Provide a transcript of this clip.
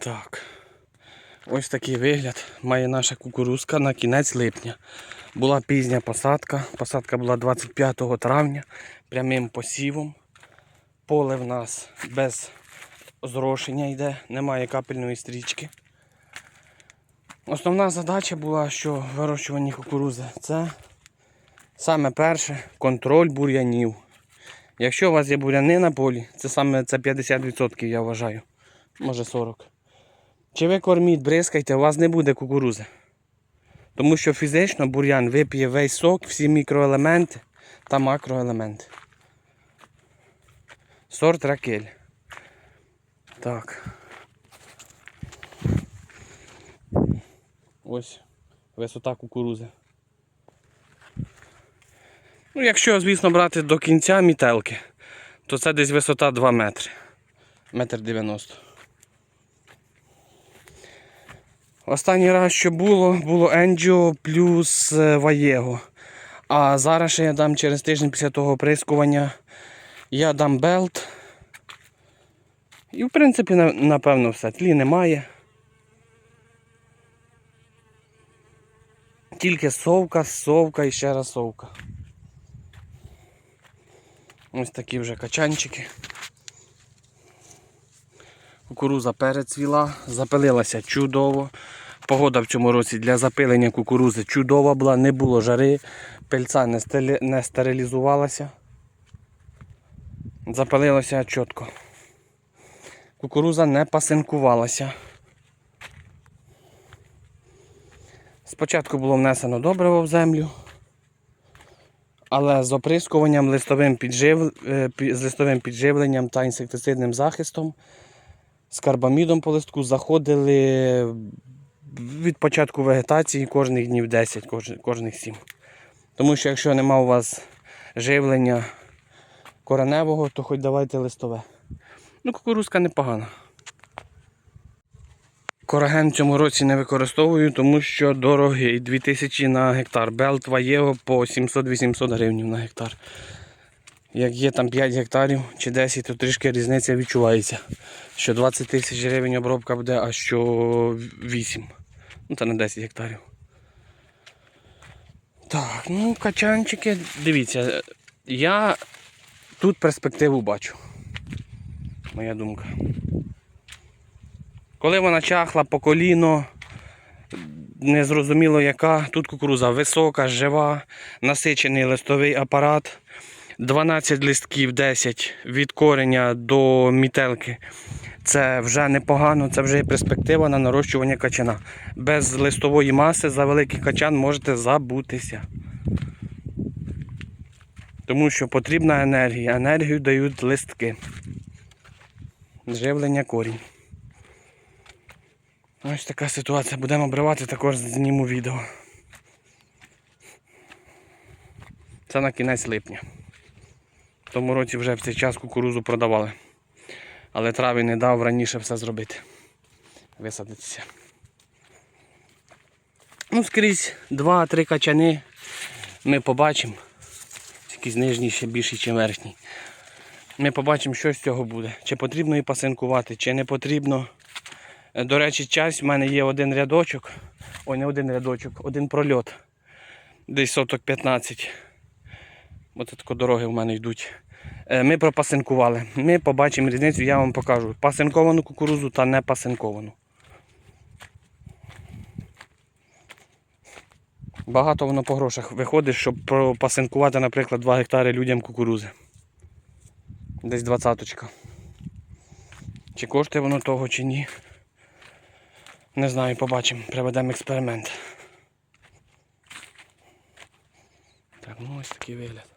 Так. Ось такий вигляд має наша кукурузка на кінець липня. Була пізня посадка. Посадка була 25 травня прямим посівом. Поле в нас без зрошення йде, немає капельної стрічки. Основна задача була, що в кукурузи це саме перше контроль бур'янів. Якщо у вас є буряни на полі, це саме це 50% я вважаю. Може 40. Чи ви корміть, бризкайте, у вас не буде кукурузи. Тому що фізично бур'ян вип'є весь сок, всі мікроелементи та макроелементи. Сорт ракель. Так. Ось висота кукурузи. Ну, якщо, звісно, брати до кінця мітелки, то це десь висота 2 метри. Метр 90. Останній раз, що було, було Енджіо плюс е, Ваєго. А зараз ще я дам через тиждень після того оприскування. Я дам белт. І в принципі, напевно, все. Тлі немає. Тільки совка, совка і ще раз совка. Ось такі вже качанчики. Кукуруза перецвіла, запилилася чудово. Погода в цьому році для запилення кукурузи чудова була, не було жари, пильця не, стелі- не стерилізувалася. Запалилося чітко. Кукуруза не пасинкувалася. Спочатку було внесено добриво в землю, але з оприскуванням, листовим, піджив... е, з листовим підживленням та інсектицидним захистом з карбамідом по листку заходили від початку вегетації кожних днів 10, кож- кожних 7. Тому що якщо нема у вас живлення кореневого, то хоч давайте листове. Ну, кукурузка непогана. Кораген в цьому році не використовую, тому що дорогий 2000 на гектар. Белт Ваєго по 700-800 гривень на гектар. Як є там 5 гектарів чи 10, то трішки різниця відчувається. Що 20 тисяч гривень обробка буде, а що 8. Ну, це на 10 гектарів. Так, ну качанчики, дивіться, я тут перспективу бачу. Моя думка. Коли вона чахла по коліно, незрозуміло яка, тут кукуруза висока, жива, насичений листовий апарат. 12 листків 10 від кореня до мітелки. Це вже непогано, це вже є перспектива на нарощування качана. Без листової маси за великий качан можете забутися. Тому що потрібна енергія. Енергію дають листки. Живлення корінь. Ось така ситуація. Будемо обривати, також зніму відео. Це на кінець липня. Тому році вже в цей час кукурузу продавали. Але травень не дав раніше все зробити. Висадитися. Ну, скрізь 2-3 качани ми побачимо. Якийсь нижній ще більший, ніж верхній. Ми побачимо, що з цього буде. Чи потрібно і пасинкувати, чи не потрібно. До речі, час в мене є один рядочок. Ой, не один рядочок, один прольот. Десь соток 15. Ось тако дороги в мене йдуть. Е, Ми пропасинкували. Ми побачимо різницю, я вам покажу. Пасинковану кукурузу та не пасинковану. Багато воно по грошах виходить, щоб пропасинкувати, наприклад, 2 гектари людям кукурузи. Десь двадцяточка. Чи коштує воно того, чи ні. Не знаю, побачимо. Проведемо експеримент. Так, ну ось такий вигляд.